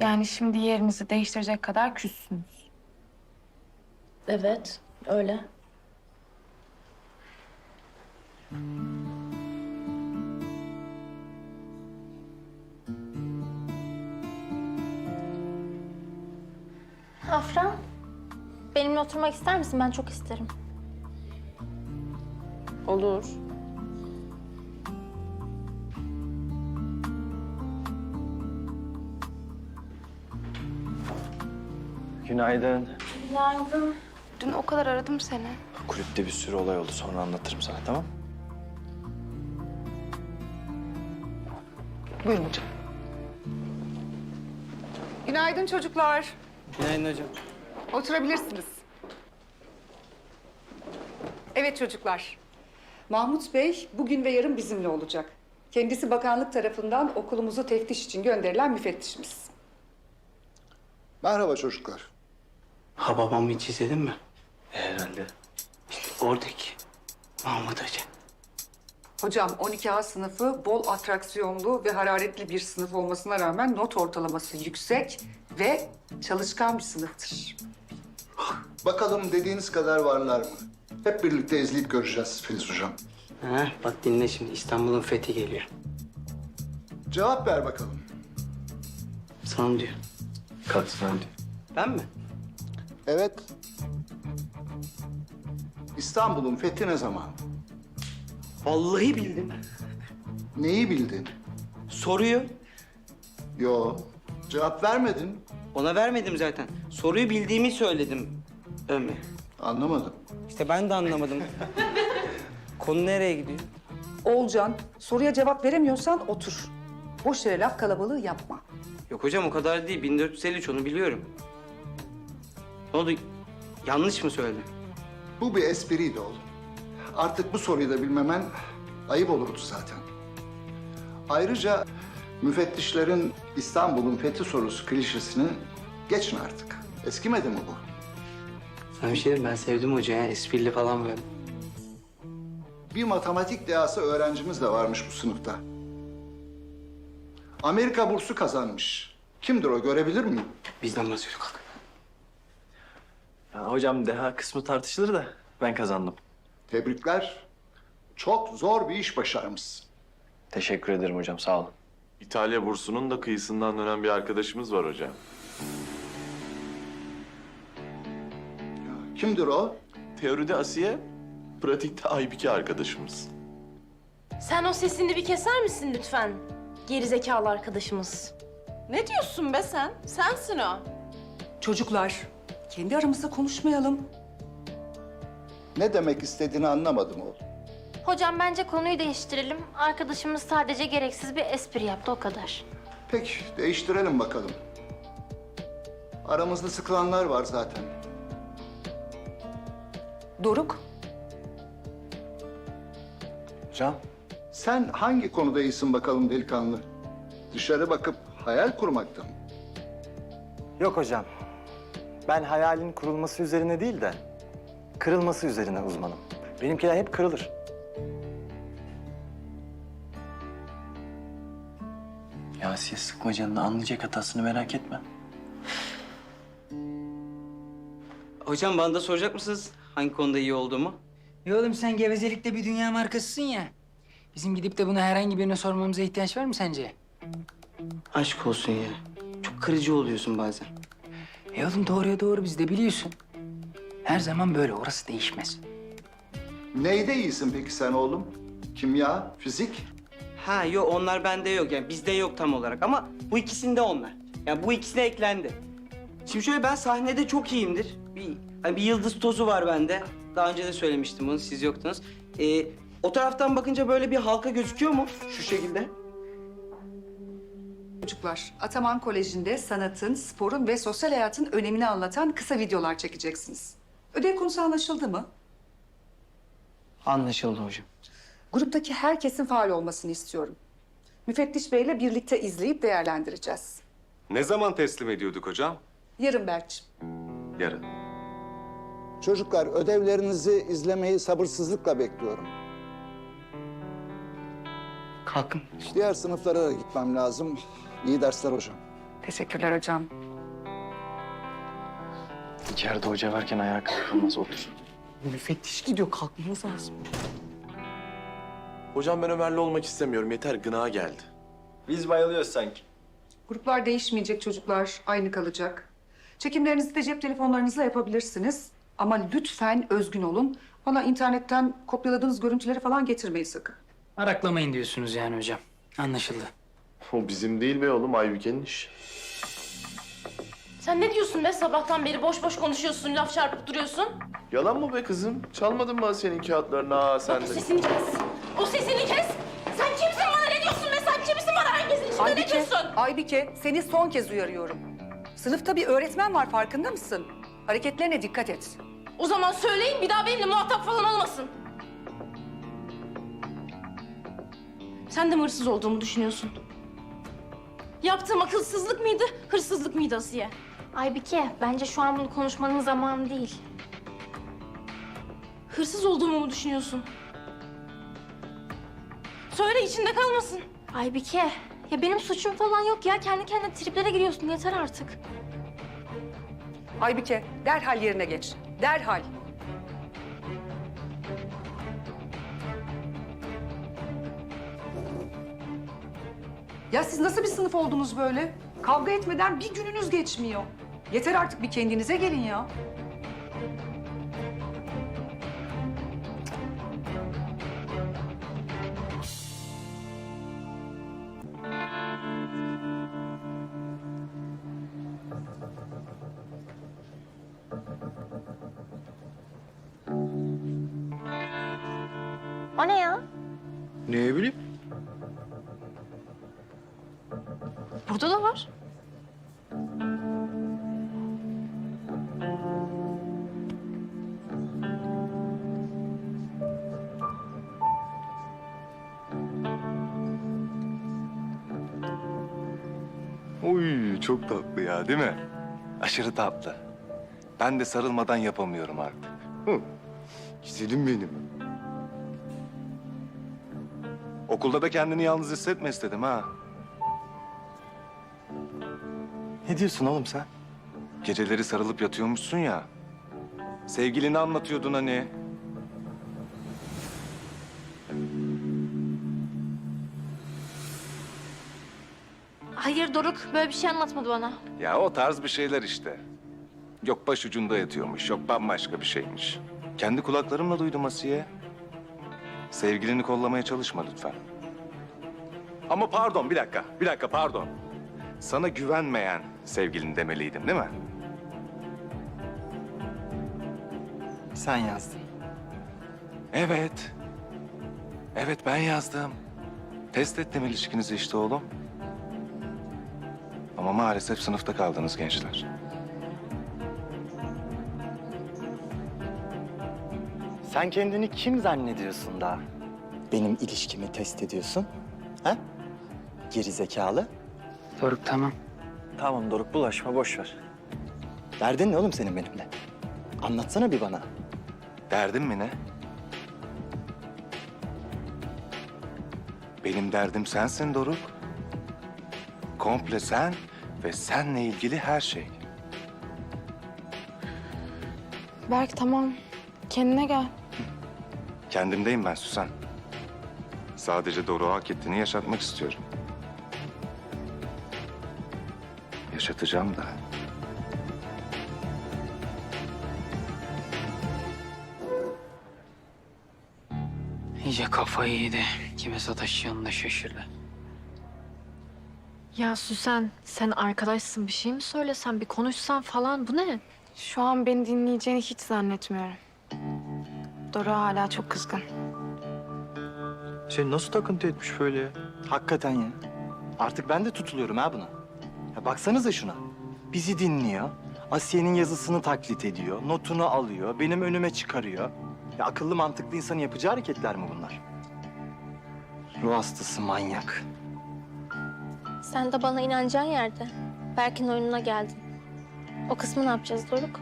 Yani şimdi yerinizi değiştirecek kadar küssünüz. Evet, öyle. Afra, benimle oturmak ister misin? Ben çok isterim. Olur. Günaydın. Günaydın. Dün o kadar aradım seni. Kulüpte bir sürü olay oldu. Sonra anlatırım sana tamam Buyurun hocam. Günaydın çocuklar. Günaydın hocam. Oturabilirsiniz. Evet çocuklar. Mahmut Bey bugün ve yarın bizimle olacak. Kendisi bakanlık tarafından okulumuzu teftiş için gönderilen müfettişimiz. Merhaba çocuklar. Ha babamı hiç izledin mi? Herhalde. İşte oradaki Mahmut Hoca. Hocam 12A sınıfı bol atraksiyonlu ve hararetli bir sınıf olmasına rağmen not ortalaması yüksek ve çalışkan bir sınıftır. Bakalım dediğiniz kadar varlar mı? Hep birlikte izleyip göreceğiz Filiz Hocam. Ha, bak dinle şimdi İstanbul'un fethi geliyor. Cevap ver bakalım. Sana diyor. Kalksın hadi. Ben mi? Evet. İstanbul'un fethi ne zaman? Vallahi bildim. Neyi bildin? Soruyu Yo. Cevap vermedin. ona vermedim zaten. Soruyu bildiğimi söyledim Ömer. Anlamadım. İşte ben de anlamadım. Konu nereye gidiyor? Oğulcan, soruya cevap veremiyorsan otur. Boş yere laf kalabalığı yapma. Yok hocam o kadar değil. 1453 onu biliyorum. Ne oldu? Yanlış mı söyledim? Bu bir espriydi oğlum. Artık bu soruyu da bilmemen ayıp olurdu zaten. Ayrıca müfettişlerin İstanbul'un fethi sorusu klişesini geçin artık. Eskimedi mi bu? Şey diyeyim, ben sevdim hocayı. Yani esprili falan böyle. Bir matematik dehası öğrencimiz de varmış bu sınıfta. Amerika bursu kazanmış. Kimdir o görebilir miyim? Bizden bahsediyor kalk. Hocam deha kısmı tartışılır da ben kazandım. Tebrikler. Çok zor bir iş başarmışsın. Teşekkür ederim hocam sağ olun. İtalya bursunun da kıyısından dönen bir arkadaşımız var hocam. Kimdir o? Teoride Asiye, pratikte Aybike arkadaşımız. Sen o sesini bir keser misin lütfen? Gerizekalı arkadaşımız. Ne diyorsun be sen? Sensin o. Çocuklar, kendi aramızda konuşmayalım. Ne demek istediğini anlamadım oğlum. Hocam bence konuyu değiştirelim. Arkadaşımız sadece gereksiz bir espri yaptı o kadar. Peki değiştirelim bakalım. Aramızda sıkılanlar var zaten. Doruk, Hocam Sen hangi konuda iyisin bakalım delikanlı? Dışarı bakıp hayal kurmakta mı? Yok hocam. Ben hayalin kurulması üzerine değil de kırılması üzerine uzmanım. Benimkiler hep kırılır. ya siz sıkma canını anlayacak hatasını merak etme. Hocam bana da soracak mısınız hangi konuda iyi olduğumu? Ya oğlum sen gevezelikte bir dünya markasısın ya. Bizim gidip de bunu herhangi birine sormamıza ihtiyaç var mı sence? Aşk olsun ya. Çok kırıcı oluyorsun bazen. E oğlum doğruya doğru biz de biliyorsun. Her zaman böyle orası değişmez. Neyde iyisin peki sen oğlum? Kimya, fizik? Ha yok onlar bende yok yani bizde yok tam olarak ama bu ikisinde onlar. Yani bu ikisine eklendi. Şimdi şöyle ben sahnede çok iyiyimdir. Bir, hani bir yıldız tozu var bende. Daha önce de söylemiştim bunu siz yoktunuz. Ee, o taraftan bakınca böyle bir halka gözüküyor mu? Şu şekilde. Çocuklar. Ataman Koleji'nde sanatın, sporun ve sosyal hayatın önemini anlatan kısa videolar çekeceksiniz. Ödev konusu anlaşıldı mı? Anlaşıldı hocam. Gruptaki herkesin faal olmasını istiyorum. Müfettiş Bey'le birlikte izleyip değerlendireceğiz. Ne zaman teslim ediyorduk hocam? Yarın Berk'cim. Yarın. Çocuklar ödevlerinizi izlemeyi sabırsızlıkla bekliyorum. Kalkın. Diğer sınıflara da gitmem lazım. İyi dersler hocam. Teşekkürler hocam. İçeride hoca varken ayağa kalkılmaz otur. Müfettiş gidiyor kalkmamız lazım. Hocam ben Ömer'le olmak istemiyorum. Yeter gına geldi. Biz bayılıyoruz sanki. Gruplar değişmeyecek çocuklar, aynı kalacak. Çekimlerinizi de cep telefonlarınızla yapabilirsiniz. Ama lütfen özgün olun. Bana internetten kopyaladığınız görüntüleri falan getirmeyin sakın. Araklamayın diyorsunuz yani hocam. Anlaşıldı. O bizim değil be oğlum Aybüke'nin işi. Sen ne diyorsun be sabahtan beri boş boş konuşuyorsun, laf çarpıp duruyorsun. Yalan mı be kızım? Çalmadın mı senin kağıtlarını ha sen O de? sesini kes. O sesini kes. Sen kimsin bana ne diyorsun be? Sen kimsin bana herkesin içinde ne Aybike, diyorsun? Aybike seni son kez uyarıyorum. Sınıfta bir öğretmen var farkında mısın? Hareketlerine dikkat et. O zaman söyleyin bir daha benimle muhatap falan olmasın. Sen de mi hırsız olduğumu düşünüyorsun? Yaptığım akılsızlık mıydı, hırsızlık mıydı Asiye? Aybike, bence şu an bunu konuşmanın zamanı değil. Hırsız olduğumu mu düşünüyorsun? Söyle içinde kalmasın. Aybike, ya benim suçum falan yok ya. Kendi kendine triplere giriyorsun. Yeter artık. Aybike derhal yerine geç. Derhal. Ya siz nasıl bir sınıf oldunuz böyle? Kavga etmeden bir gününüz geçmiyor. Yeter artık bir kendinize gelin ya. O ne ya? Ne bileyim? Uy çok tatlı ya değil mi? Aşırı tatlı. Ben de sarılmadan yapamıyorum artık. Hı. Güzelim benim. Okulda da kendini yalnız hissetme istedim ha. Ne diyorsun oğlum sen? Geceleri sarılıp yatıyormuşsun ya. Sevgilini anlatıyordun hani. Hayır Doruk, böyle bir şey anlatmadı bana. Ya o tarz bir şeyler işte. Yok başucunda yatıyormuş, yok bambaşka bir şeymiş. Kendi kulaklarımla duydum Asiye. Sevgilini kollamaya çalışma lütfen. Ama pardon, bir dakika, bir dakika pardon. Sana güvenmeyen sevgilin demeliydim değil mi? Sen yazdın. Evet. Evet ben yazdım. Test ettim ilişkinizi işte oğlum. Ama maalesef sınıfta kaldınız gençler. Sen kendini kim zannediyorsun da benim ilişkimi test ediyorsun? Ha? Geri zekalı. Doruk tamam. Tamam Doruk bulaşma boş ver. Derdin ne oğlum senin benimle? Anlatsana bir bana. Derdin mi ne? Benim derdim sensin Doruk. Komple sen ve senle ilgili her şey. Berk tamam. Kendine gel. Kendimdeyim ben Süsen. Sadece Doruk'a hak ettiğini yaşatmak istiyorum. Yaşatacağım da. İyice kafayı yedi. Kime sataşacağını şaşırdı. Ya Süsen sen arkadaşsın bir şey mi söylesen bir konuşsan falan bu ne? Şu an beni dinleyeceğini hiç zannetmiyorum. Dora hala çok kızgın. Seni nasıl takıntı etmiş böyle ya? Hakikaten ya. Artık ben de tutuluyorum ha buna. Ya baksanıza şuna. Bizi dinliyor. Asiye'nin yazısını taklit ediyor. Notunu alıyor. Benim önüme çıkarıyor. Ya akıllı mantıklı insanın yapacağı hareketler mi bunlar? Ruh hastası manyak. Sen de bana inanacağın yerde. Berk'in oyununa geldin. O kısmı ne yapacağız Doruk?